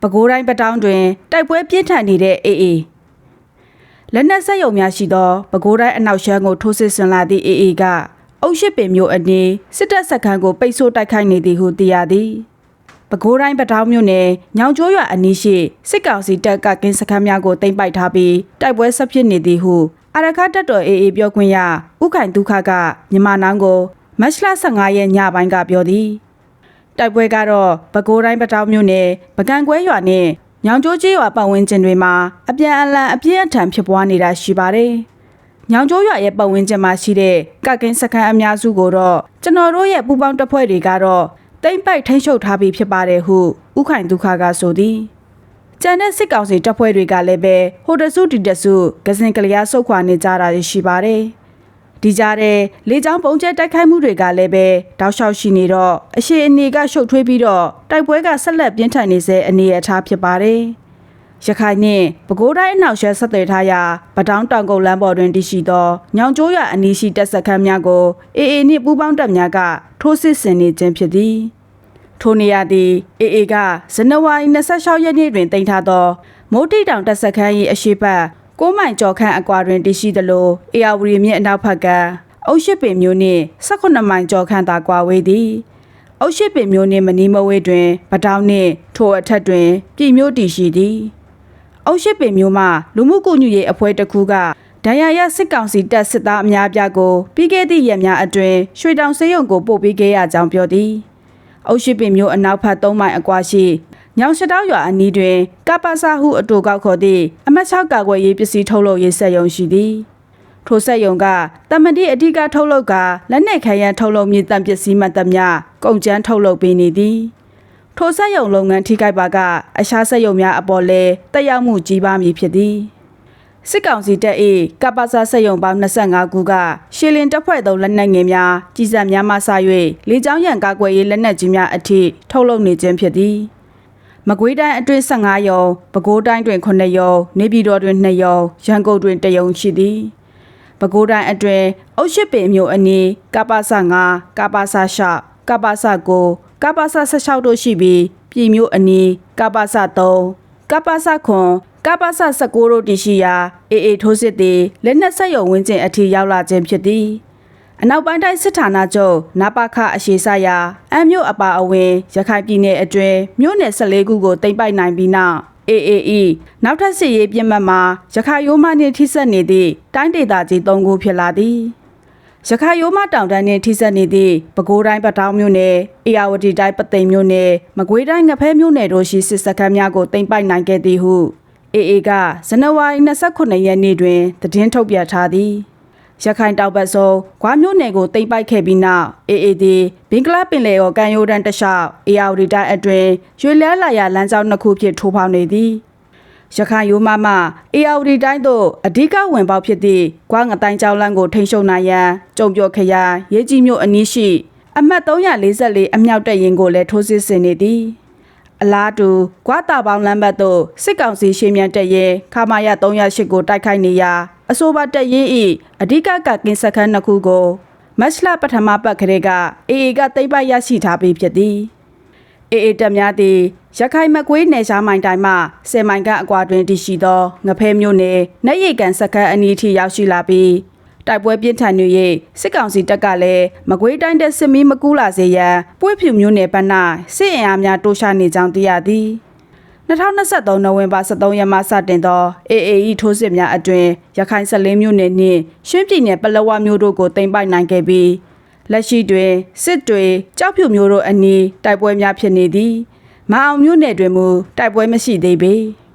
ပဲခူးတိုင်းပတောင်းတွင်တိုက်ပွဲပြင်းထန်နေတဲ့ AA လက်နက်ဆက်ယုံများရှိသောပဲခူးတိုင်းအနောက်ရှမ်းကိုထိုးစစ်ဆင်လာသည့် AA ကအုပ်ရှိပင်မျိုးအနီးစစ်တပ်စခန်းကိုပိတ်ဆို့တိုက်ခိုက်နေသည်ဟုသိရသည်ပဲခူးတိုင်းပတောင်းမြို့နယ်ညောင်ကျိုးရွာအနီးရှိစစ်ကောင်စီတပ်ကကင်းစခန်းများကိုတင်ပိုက်ထားပြီးတိုက်ပွဲဆက်ဖြစ်နေသည်ဟုအရခတ်တော် AA ပြောခွင့်ရဥခိုင်ဒုက္ခကမြန်မာနောင်ကိုမတ်လ15ရက်ညပိုင်းကပြောသည် တိုက်ပွဲကတော့ပဲခူးတိုင်းပတောင်းမြို့နယ်ပကံကွဲရွာနဲ့ညောင်ကျိုးကျေးရွာပတ်ဝန်းကျင်တွေမှာအပြန်အလှန်အပြင်းအထန်ဖြစ်ပွားနေတာရှိပါတယ်။ညောင်ကျိုးရွာရဲ့ပတ်ဝန်းကျင်မှာရှိတဲ့ကကင်းစခန်းအများစုကိုတော့ကျွန်တော်တို့ရဲ့ပူပေါင်းတပ်ဖွဲ့တွေကတော့တိမ့်ပိုက်ထိန်းချုပ်ထားပြီးဖြစ်ပါတယ်ဟုဥခိုင်ဒုက္ခကဆိုသည်။ကျန်တဲ့စစ်ကောင်စီတပ်ဖွဲ့တွေကလည်းပဲဟိုတဆုတီတဆုကစင်ကလျာဆုတ်ခွာနေကြတာရှိပါတယ်။ ဒီကြားတဲ့လေကြောင်းပုံကျဲတိုက်ခိုက်မှုတွေကလည်းပဲတောက်လျှောက်ရှိနေတော့အရှိအနေကရှုပ်ထွေးပြီးတော့တိုက်ပွဲကဆက်လက်ပြင်းထန်နေစေအနေအထားဖြစ်ပါတယ်။ရခိုင်နဲ့ပဲခူးတိုင်းအနောက်ရှမ်းဆက်သွယ်ထားရာပတောင်းတောင်ကုန်းလမ်းပေါ်တွင်တည်ရှိသောညောင်ကျိုးရအနီးရှိတပ်စခန်းများကိုအေအေနှင့်ပူးပေါင်းတပ်များကထိုးစစ်ဆင်နေခြင်းဖြစ်သည်။ထိုနေရာသည်အေအေကဇန်နဝါရီ26ရက်နေ့တွင်တင်ထားသောမိုးတိတောင်တပ်စခန်း၏အရှိတ် ကိုမိုင်ကျော်ခန့်အကွာတွင်တည်ရှိသလိုအေယာဝတီမြစ်အနောက်ဘက်ကအုတ်ရှိပင်မျိုးနှင့်18မိုင်ကျော်ခန့်သာကွာဝေးသည်အုတ်ရှိပင်မျိုးနှင့်မနီးမဝေးတွင်ပတောင်းနှင့်ထိုအထက်တွင်ပြည်မျိုးတည်ရှိသည်အုတ်ရှိပင်မျိုးမှလူမှုကူညီရေးအဖွဲ့တစ်ခုကဒဏ်ရာရစစ်ကောင်စီတပ်စစ်သားအများပြားကိုပြီးခဲ့သည့်ရက်များအတွင်းရွှေတောင်စေယုံကိုပို့ပေးခဲ့ရကြောင်းပြောသည်အုတ်ရှိပင်မျိုးအနောက်ဘက်3မိုင်အကွာရှိ ညောင်ရှတောက်ရွာအနီးတွင်ကပ္ပစာဟုအတူကောက်ခေါ်သည့်အမတ်6ကာကွယ်ရေးပစ္စည်းထုတ်လုပ်ရေးစက်ရုံရှိသည်ထိုစက်ရုံကတမတိအဓိကထုတ်လုပ်ကလက်နက်ခဲယမ်းထုတ်လုပ်မြင့်တံပစ္စည်းမှတ်သမျှကုန်ကျန်းထုတ်လုပ်ပေးနေသည်ထိုစက်ရုံလုပ်ငန်းထိခိုက်ပါကအရှားစက်ရုံများအပေါ်လဲတက်ရောက်မှုကြီးပါမည်ဖြစ်သည်စစ်ကောင်စီတပ်၏ကပ္ပစာစက်ရုံပေါင်း25ခုကရှီလင်တပ်ဖွဲ့သုံးလက်နက်ငယ်များကြီးစံများမှစ၍လေကြောင်းရန်ကာကွယ်ရေးလက်နက်ကြီးများအထိထုတ်လုပ်နေခြင်းဖြစ်သည် မကွေးတိုင်းအတွင်း15ရုံပဲခူးတိုင်းတွင်9ရုံနေပြည်တော်တွင်2ရုံရန်ကုန်တွင်1ရုံရှိသည်ပဲခူးတိုင်းအတွင်းအုတ်ရှိပင်မြို့အနီးကပ္ပစ9ကပ္ပစ6ကပ္ပစ9ကပ္ပစ16တို့ရှိပြီးပြည်မြို့အနီးကပ္ပစ3ကပ္ပစ9ကပ္ပစ19တို့တည်ရှိရာအေအေထိုးစစ်သည်လက်နက်ဆက်ယုံဝင်းကျင်အထိရောက်လာခြင်းဖြစ်သည် အနောက်ပိုင်းတိုင်းစစ်ဌာနချုပ်နပခအရှိစရာအမ်းမြို့အပါအဝင်ရခိုင်ပြည်နယ်အတွင်းမြို့နယ်14ခုကိုတင်ပိုက်နိုင်ပြီးနောက် AAE နောက်ထပ်စစ်ရေးပြစ်မှတ်မှာရခိုင်ရိုးမနှင့်ထိစပ်နေသည့်တိုင်းဒေသကြီး၃ခုဖြစ်လာသည်ရခိုင်ရိုးမတောင်တန်းနှင့်ထိစပ်နေသည့်ပဲခူးတိုင်းပတောင်းမြို့နယ်အေရဝတီတိုင်းပသိမ်မြို့နယ်မကွေးတိုင်းငဖဲမြို့နယ်တို့ရှိစစ်စခန်းများကိုတင်ပိုက်နိုင်ခဲ့သည်ဟု AA ကဇန်နဝါရီ29ရက်နေ့တွင်သတင်းထုတ်ပြန်ထားသည် ရခိုင်တောက်ပတ်စုံဂွားမြို့နယ်ကိုတိမ့်ပိုက်ခဲ့ပြီးနောက်အေအေဒီဘင်္ဂလားပင်လယ်ော်ကန်ယိုဒန်တလျှောက်အေယာဝတီတိုင်းအတွင်းရွေလဲလာရလမ်းကြောင်းနှစ်ခုဖြင့်ထိုးဖောက်နေသည်ရခိုင်ရိုးမမအေယာဝတီတိုင်းသို့အဓိကဝင်ပေါက်ဖြစ်သည့်ဂွားငတိုင်းကျောင်းလမ်းကိုထိန်းချုပ်နိုင်ရန်ကြုံပြော်ခရိုင်ရဲကြီးမြို့အနီးရှိအမှတ်344အမြောက်တပ်ရင်ကိုလည်းထိုးစစ်ဆင်နေသည် အလားတူကွာတာပေါင်းလမ်းဘက်သို့စစ်ကောင်စီရှေ့မြန်တက်ရဲခမာရ308ကိုတိုက်ခိုက်နေရာအဆိုပါတက်ရင်ဤအဓိကကကင်းစခန်းနှစ်ခုကိုမတ်လပထမပတ်ကလေးကအေအေကသိပ်ပိုက်ရရှိထားပြီးဖြစ်သည်အေအေတက်များသည်ရခိုင်မကွေးနယ်ရှားမိုင်တိုင်းမှ10မိုင်ကအကွာတွင်တည်ရှိသောငဖဲမျိုးနယ်နှက်ရိတ်ကန်စခန်းအနီးထိရောက်ရှိလာပြီး တိုက်ပွဲပြင်းထန်နေ၍စစ်ကောင်စီတပ်ကလည်းမကွေးတိုင်းတဲ့စစ်မီးမကူးလာစေရန်ပွေ့ဖြူမျိုးနယ်ပန်း၌စစ်အင်အားများတိုးရှာနေကြောင်းသိရသည်2023နိုဝင်ဘာ23ရက်မှစတင်သော AAE ထိုးစစ်များအတွင်ရခိုင်14မြို့နယ်နှင့်ရှမ်းပြည်နယ်ပလောဝမြို့တို့ကိုတင်ပိုက်နိုင်ခဲ့ပြီးလက်ရှိတွင်စစ်တွေကြောက်ဖြူမျိုးတို့အနီးတိုက်ပွဲများဖြစ်နေသည်မအောင်မြို့နယ်တွင်မူတိုက်ပွဲမရှိသေးပေ။